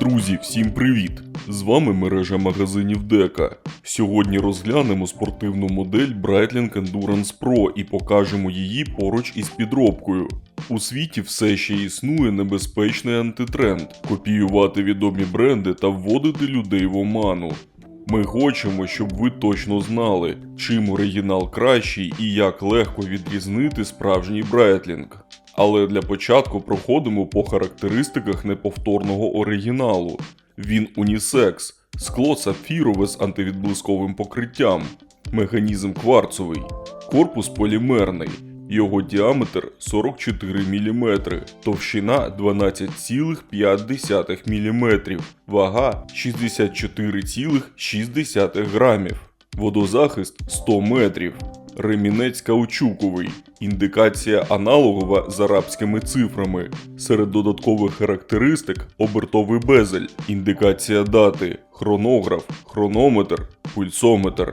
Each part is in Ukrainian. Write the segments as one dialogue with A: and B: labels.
A: Друзі, всім привіт! З вами мережа магазинів Дека. Сьогодні розглянемо спортивну модель Breitling Endurance Pro і покажемо її поруч із підробкою. У світі все ще існує небезпечний антитренд копіювати відомі бренди та вводити людей в оману. Ми хочемо, щоб ви точно знали, чим оригінал кращий і як легко відрізнити справжній Бретлінг. Але для початку проходимо по характеристиках неповторного оригіналу. Він унісекс, скло сапфірове з антивідблисковим покриттям, механізм кварцовий, корпус полімерний, його діаметр 44 мм, товщина 12,5 мм, вага 64,6 грамів, водозахист 100 метрів. Ремінець каучуковий, індикація аналогова з арабськими цифрами. Серед додаткових характеристик обертовий безель, індикація дати, хронограф, хронометр, пульсометр.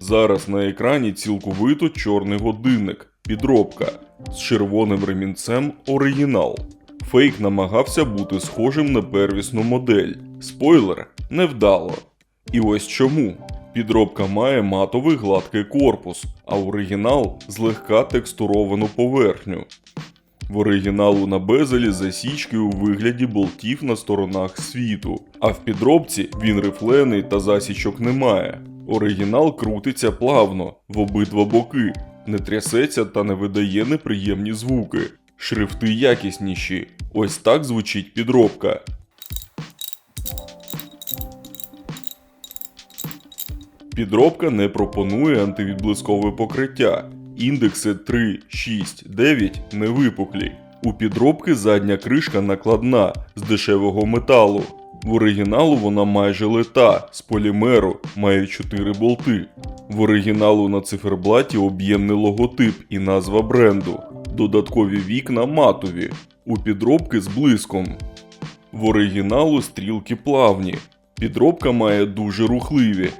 A: Зараз на екрані цілковито чорний годинник, підробка з червоним ремінцем оригінал. Фейк намагався бути схожим на первісну модель. Спойлер невдало. І ось чому. Підробка має матовий гладкий корпус, а оригінал злегка текстуровану поверхню. В оригіналу на безелі засічки у вигляді болтів на сторонах світу, а в підробці він рифлений та засічок немає. Оригінал крутиться плавно, в обидва боки, не трясеться та не видає неприємні звуки. Шрифти якісніші. Ось так звучить підробка. Підробка не пропонує антивідблискове покриття. Індекси 3, 6, 9 не випуклі. У підробки задня кришка накладна з дешевого металу. В оригіналу вона майже лита з полімеру, має 4 болти. В оригіналу на циферблаті об'ємний логотип і назва бренду. Додаткові вікна матові. У підробки з блиском. В оригіналу стрілки плавні. Підробка має дуже рухливі.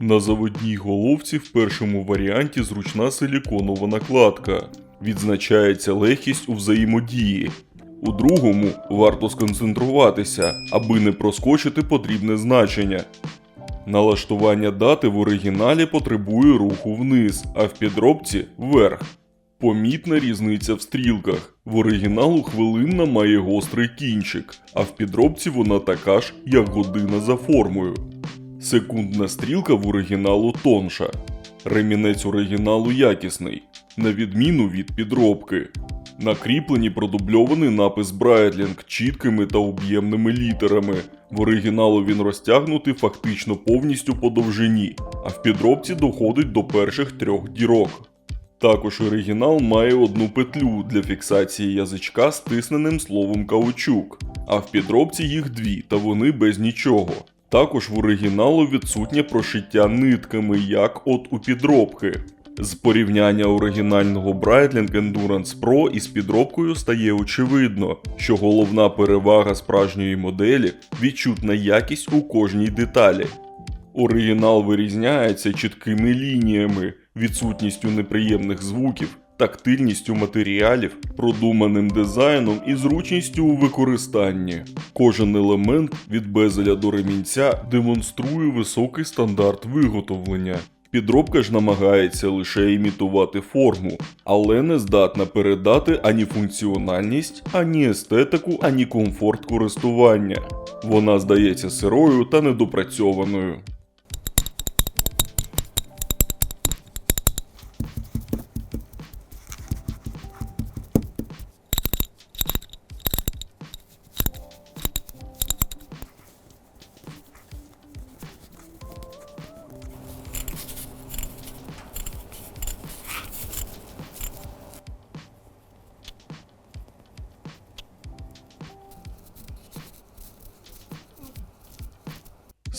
A: На заводній головці в першому варіанті зручна силіконова накладка. Відзначається легкість у взаємодії. У другому варто сконцентруватися, аби не проскочити потрібне значення. Налаштування дати в оригіналі потребує руху вниз, а в підробці вверх. Помітна різниця в стрілках. В оригіналу хвилинна має гострий кінчик, а в підробці вона така ж, як година за формою. Секундна стрілка в оригіналу тонша. Ремінець оригіналу якісний, на відміну від підробки. На кріпленні продубльований напис Брайтлінг чіткими та об'ємними літерами. В оригіналу він розтягнутий фактично повністю по довжині, а в підробці доходить до перших трьох дірок. Також оригінал має одну петлю для фіксації язичка стисненим словом каучук, а в підробці їх дві, та вони без нічого. Також в оригіналу відсутнє прошиття нитками, як от у підробки. З порівняння оригінального Breitling Endurance Pro із підробкою стає очевидно, що головна перевага справжньої моделі відчутна якість у кожній деталі. Оригінал вирізняється чіткими лініями, відсутністю неприємних звуків, тактильністю матеріалів, продуманим дизайном і зручністю у використанні. Кожен елемент від безеля до ремінця демонструє високий стандарт виготовлення. Підробка ж намагається лише імітувати форму, але не здатна передати ані функціональність, ані естетику, ані комфорт користування. Вона здається сирою та недопрацьованою.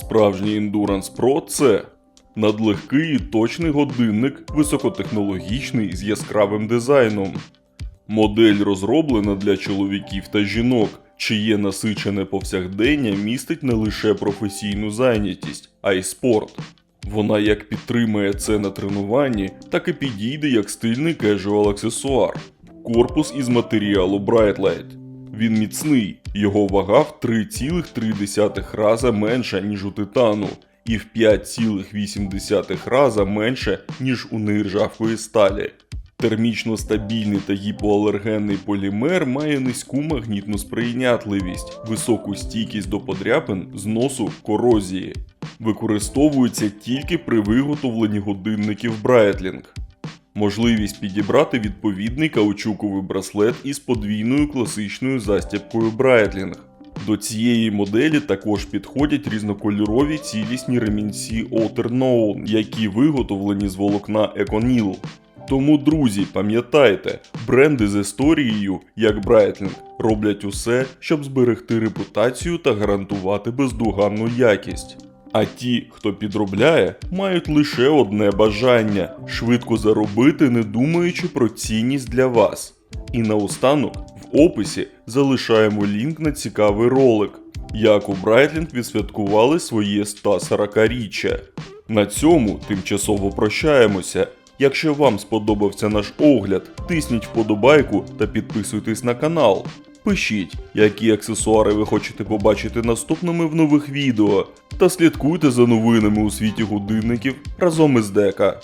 A: Справжній Endurance Pro це надлегкий і точний годинник, високотехнологічний з яскравим дизайном. Модель розроблена для чоловіків та жінок, чиє насичене повсякдення містить не лише професійну зайнятість, а й спорт. Вона як підтримує це на тренуванні, так і підійде як стильний кежуал аксесуар. Корпус із матеріалу Brightlight. Він міцний, його вага в 3,3 рази менша, ніж у титану, і в 5,8 рази менше, ніж у нержавкої сталі. Термічно стабільний та гіпоалергенний полімер має низьку магнітну сприйнятливість, високу стійкість до подряпин, зносу, корозії. Використовується тільки при виготовленні годинників Breitling. Можливість підібрати відповідний каучуковий браслет із подвійною класичною застібкою Breitling. До цієї моделі також підходять різнокольорові цілісні ремінці Outerknown, які виготовлені з волокна Econil. Тому, друзі, пам'ятайте, бренди з історією, як Breitling, роблять усе, щоб зберегти репутацію та гарантувати бездоганну якість. А ті, хто підробляє, мають лише одне бажання швидко заробити, не думаючи про цінність для вас. І наостанок в описі залишаємо лінк на цікавий ролик, як у Брайтлінг відсвяткували своє 140-річчя. На цьому тимчасово прощаємося. Якщо вам сподобався наш огляд, тисніть вподобайку та підписуйтесь на канал. Пишіть, які аксесуари ви хочете побачити наступними в нових відео, та слідкуйте за новинами у світі годинників разом із Дека.